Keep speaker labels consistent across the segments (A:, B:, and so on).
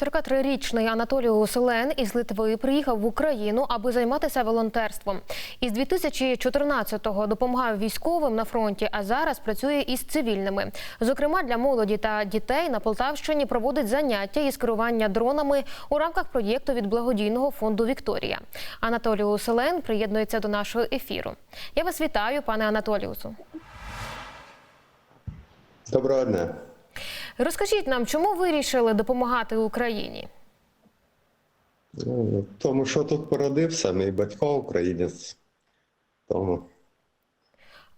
A: 43-річний Анатолій Уселен із Литви приїхав в Україну, аби займатися волонтерством. Із 2014-го допомагав військовим на фронті, а зараз працює із цивільними. Зокрема, для молоді та дітей на Полтавщині проводить заняття із керування дронами у рамках проєкту від благодійного фонду Вікторія. Анатолій Уселен приєднується до нашого ефіру. Я вас вітаю, пане Анатоліусу.
B: Доброго дня.
A: Розкажіть нам, чому вирішили допомагати Україні?
B: Ну, Тому що тут породився, мій батько українець. Тому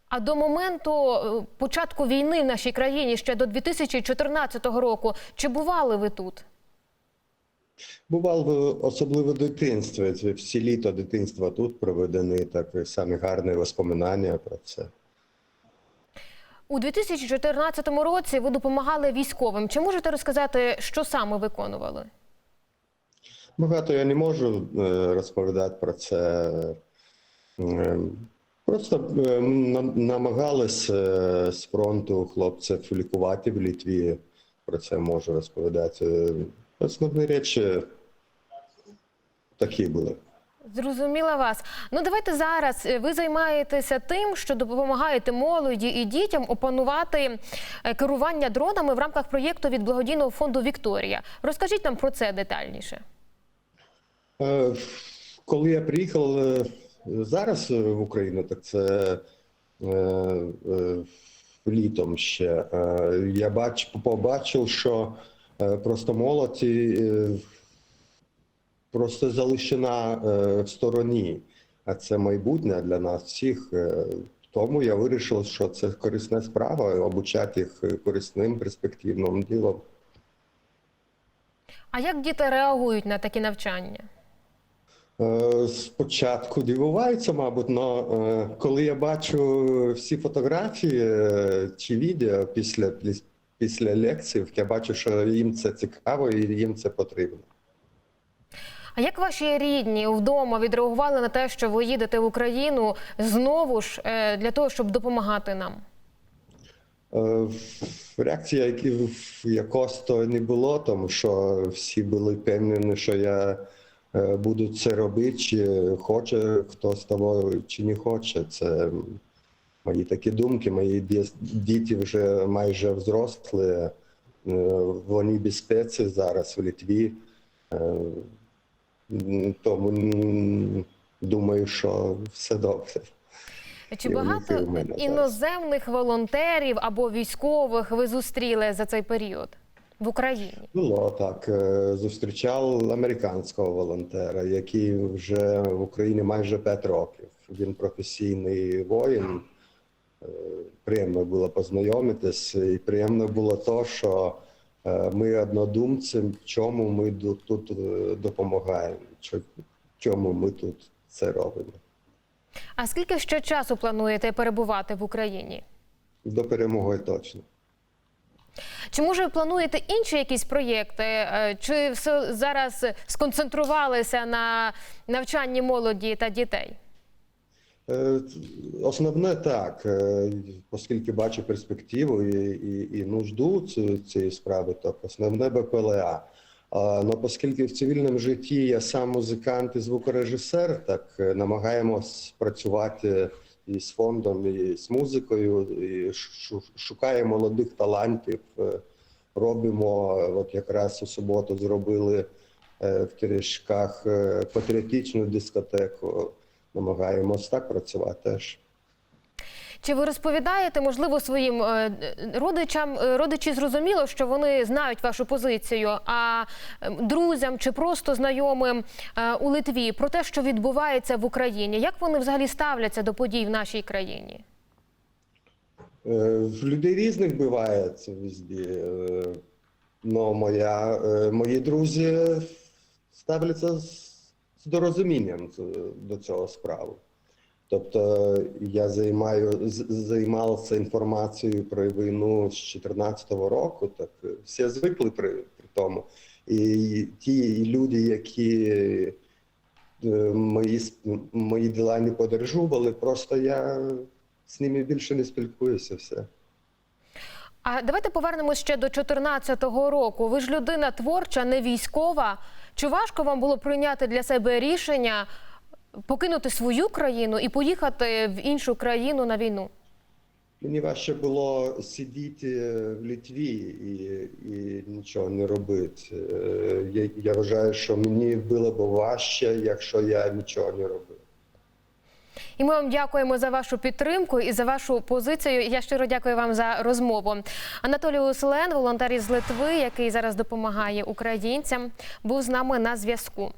A: А до моменту е, початку війни в нашій країні ще до 2014 року, чи бували ви тут?
B: бував в- особливо в дитинстві. Всі літо дитинства тут проведені, так самі гарні воспоминання про це.
A: У 2014 році ви допомагали військовим. Чи можете розказати, що саме виконували?
B: Багато я не можу е, розповідати про це. Е, Просто е, намагались е, з фронту хлопців лікувати в Літві. Про це можу розповідати. Основні речі такі були.
A: Зрозуміла вас. Ну давайте зараз е, ви займаєтеся тим, що допомагаєте молоді і дітям опанувати е, керування дронами в рамках проєкту від благодійного фонду Вікторія. Розкажіть нам про це детальніше.
B: Е, Коли я приїхав зараз в Україну, так це літом ще, я бач, побачив, що просто молодь е, просто залишена е, в стороні, а це майбутнє для нас всіх. Е, Тому я вирішив, що це корисна справа, обучати їх корисним перспективним ділом.
A: А як діти реагують на такі навчання?
B: Е, Спочатку дивуваються, мабуть, але коли я бачу всі фотографії чи відео після, після лекцій, я бачу, що їм це цікаво і їм це потрібно.
A: А як ваші рідні вдома відреагували на те, що ви їдете в Україну знову ж е, для того, щоб допомагати нам?
B: Е, Реакція якось то не було, тому що всі були впевнені, що я е, буду це робити, чи хоче хтось того, чи не хоче. Це мої такі думки. Мої діти вже майже взрослі, е, вони безпеці зараз в Литві. Тому думаю, що все добре.
A: Чи багато
B: мене
A: іноземних волонтерів або військових ви зустріли за цей період в Україні?
B: Було так. Е, Зустрічав американського волонтера, який вже в Україні майже 5 років. Він професійний воїн. Е, Приємно було познайомитись, і приємно було то, що ми однодумці, в чому ми тут е, допомагаємо, чому ми тут це робимо.
A: А скільки ще часу плануєте перебувати в Україні?
B: До перемоги точно.
A: Чи може ви плануєте інші якісь проєкти? Е, Чи все зараз сконцентрувалися на навчанні молоді та дітей?
B: Е, Основне так, е, оскільки бачу перспективу і, і, і нужду ці- цієї справи, то основне БПЛА. А, Но оскільки в цивільному житті я сам музикант і звукорежисер, так е, намагаємось працювати і з фондом, і з музикою, і шукаємо молодих талантів. Робимо, от якраз у суботу зробили в Терешках патріотичну дискотеку намагаємось так працювати теж.
A: Чи ви розповідаєте, можливо, своїм е, родичам? Е, Родичі зрозуміло, що вони знають вашу позицію, а е, друзям чи просто знайомим е, у Литві про те, що відбувається в Україні, як вони взагалі ставляться до подій в нашій країні?
B: В людей різних буває це везде. Но моя, мої друзі ставляться з з дорозумінням до цього справу. Тобто я займаю, займався інформацією про війну з 2014 року, так всі звикли при, при тому. І ті люди, які е, мої, мої діла не подержували, просто я з ними більше не спілкуюся. Все.
A: А давайте повернемось ще до 2014 року. Ви ж людина творча, не військова. Чи важко вам було прийняти для себе рішення покинути свою країну і поїхати в іншу країну на війну?
B: Мені важче було сидіти в Літві і, і нічого не робити. Е, Я, я вважаю, що мені було б важче, якщо я нічого не робив.
A: І ми вам дякуємо за вашу підтримку і за вашу позицію. Я щиро дякую вам за розмову. Анатолій Услен, волонтер із Литви, який зараз допомагає українцям, був з нами на зв'язку.